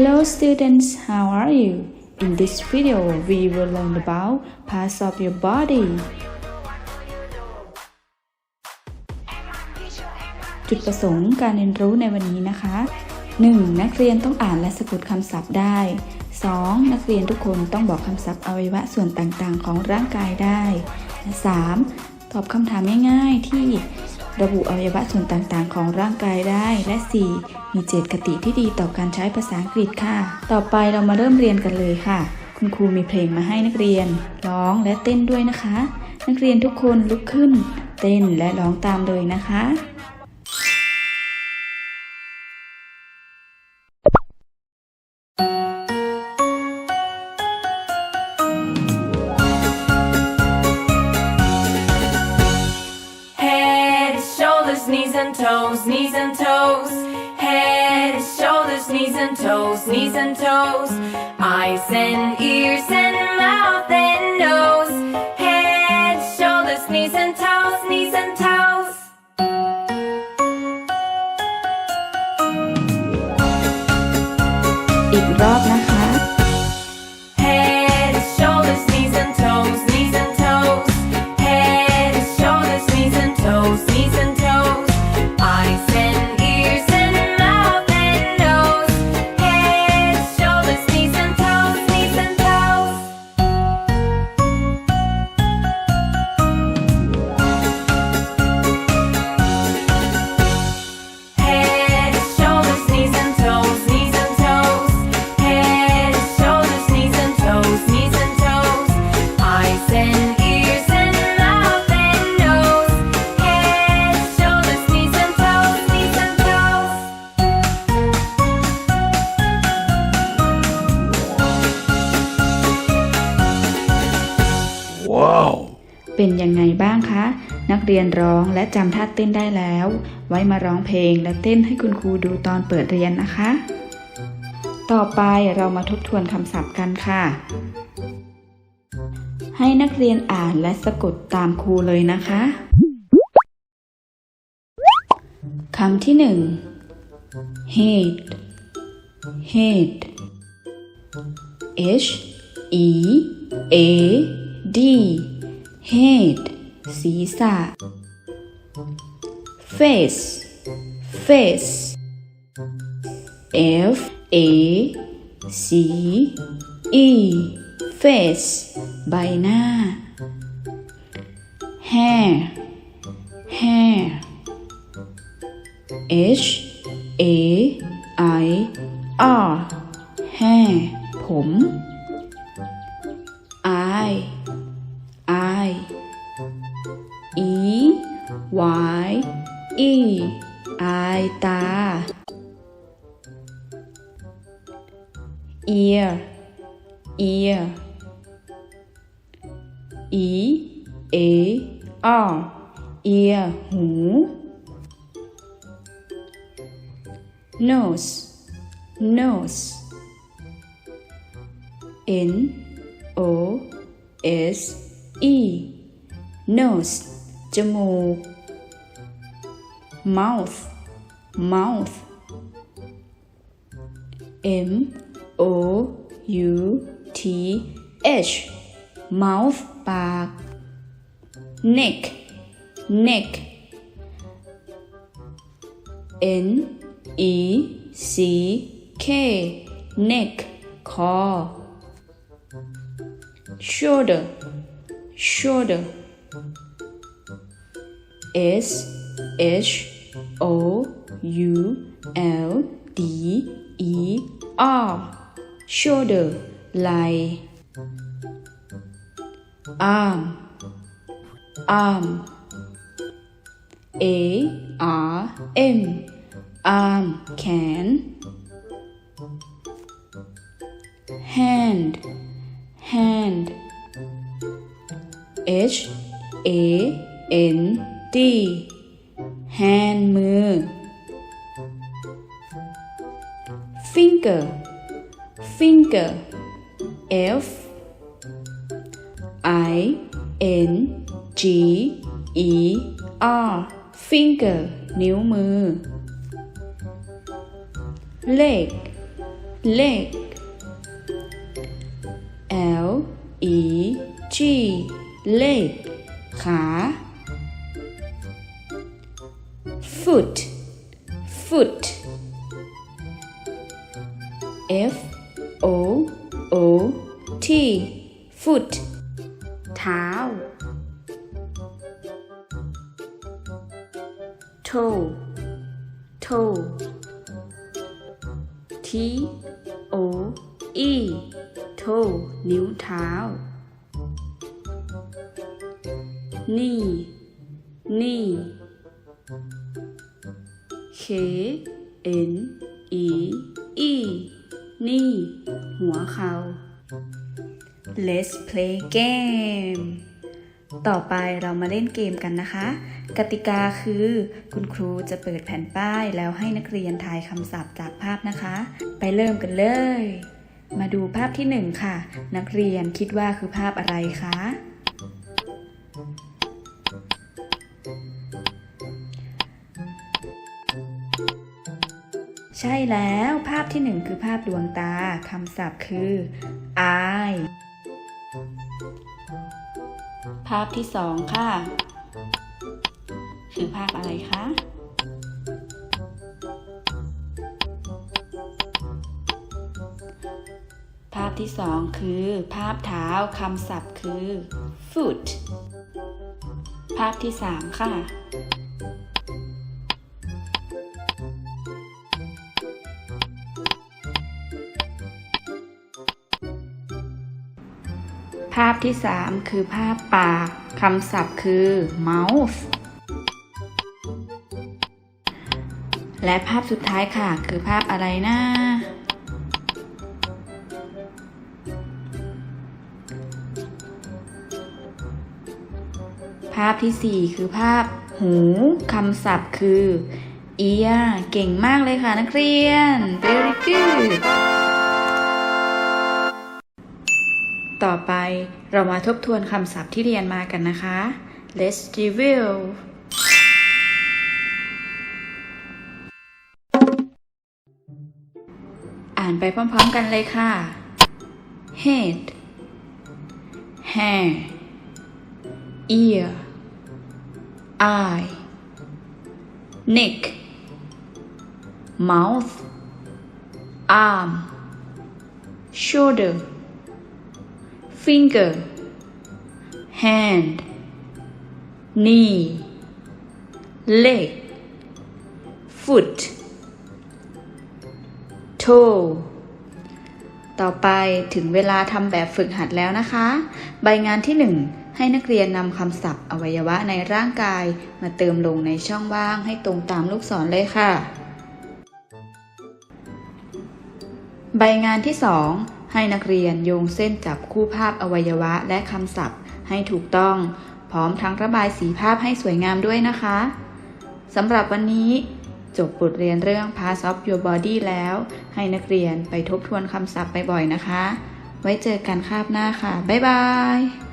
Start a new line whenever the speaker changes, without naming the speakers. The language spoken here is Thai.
Hello students, how are you? In this video, we will learn about parts of your body. จุดประสงค์การเรียนรู้ในวันนี้นะคะ 1. นักเรียนต้องอ่านและสะกดคำศัพท์ได้ 2. นักเรียนทุกคนต้องบอกคำศัพท์อวัยวะส่วนต่างๆ ของร่างกายได้ และ 3. ตอบคำถามง่ายๆที่ ระบุอวัยวะส่วนต่างๆ ของร่างกายได้ และ 4. มีเจตคติที่ดีต่อการใช้ภาษาอังกฤษค่ะ ต่อไปเรามาเริ่มเรียนกันเลยค่ะ คุณครูมีเพลงมาให้นักเรียน ร้องและเต้นด้วยนะคะ นักเรียนทุกคนลุกขึ้น เต้นและร้องตามเลยนะคะ
knees and toes, knees and toes. Eyes and ears and mouth and nose. Head, shoulders, knees and toes, knees and toes.
อีกรอบนะคะ
เป็
นยังไงบ้างคะ นักเรียนร้องและจำท่าเต้นได้แล้ว ไว้มาร้องเพลงและเต้นให้คุณครูดูตอนเปิดเรียนนะคะ ต่อไปเรามาทบทวนคำศัพท์กันค่ะ ให้นักเรียนอ่านและสะกดตามครูเลยนะคะคำที่หนึ่ง head head H E A D head ศีรษะ face face F A C E face ใบหน้า hair hair H A I R hair ผม I Y E I ตา ear ear E A R ear หู nose nose N O S E nose จมูก mouth mouth M O U T H mouth ปาก neck neck N E C K neck คอ shoulder shoulder S H O U L D E R. Shoulder lie, arm arm. A R M. Arm can. Hand hand. H A N D hand มือ finger finger F I N G E R finger นิ้วมือ leg leg L E G leg ขา foot foot F O O T foot เท้า toe toe T O E toe นิ้วเท้า knee knee K N E E นี่ หัวเขา Let's play game ต่อไปเรามาเล่นเกมกันนะคะ กติกาคือคุณครูจะเปิดแผ่นป้ายแล้วให้นักเรียนทายคำศัพท์จากภาพนะคะ ไปเริ่มกันเลย มาดูภาพที่หนึ่งค่ะ นักเรียนคิดว่าคือภาพอะไรคะ ใช่แล้วภาพที่หนึ่งคือภาพดวงตาคำศัพท์คือ eye ภาพที่สองค่ะ คือภาพอะไรคะ ภาพที่สองคือ ภาพเท้าคำศัพท์คือ foot ภาพที่สามค่ะ ภาพที่สามคือภาพปากคำศัพท์คือ mouth และภาพสุดท้ายค่ะ คือภาพอะไรนะภาพที่สี่คือภาพหูคำศัพท์คือ ear เก่งมากเลยค่ะนักเรียน very good ต่อไปเรามาทบทวนคำศัพท์ที่เรียนมากันนะคะ Let's review อ่านไปพร้อมๆกันเลยค่ะ head hair ear eye neck mouth arm shoulder finger hand knee leg foot toe ต่อไปถึงเวลาทำแบบฝึกหัดแล้วนะคะ ใบงานที่ 1 ให้นักเรียนนำคำศัพท์อวัยวะในร่างกายมาเติมลงในช่องว่างให้ตรงตามลูกศรเลยค่ะ ใบงานที่ 2 ให้นักเรียนโยงเส้นจับคู่ภาพอวัยวะและคำศัพท์ให้ถูกต้อง พร้อมทั้งระบายสีภาพให้สวยงามด้วยนะคะสำหรับวันนี้ จบบทเรียนเรื่อง Parts of Your Body แล้ว ให้นักเรียนไปทบทวนคำศัพท์บ่อยๆนะคะ ไว้เจอกันคาบหน้าค่ะ บ๊ายบาย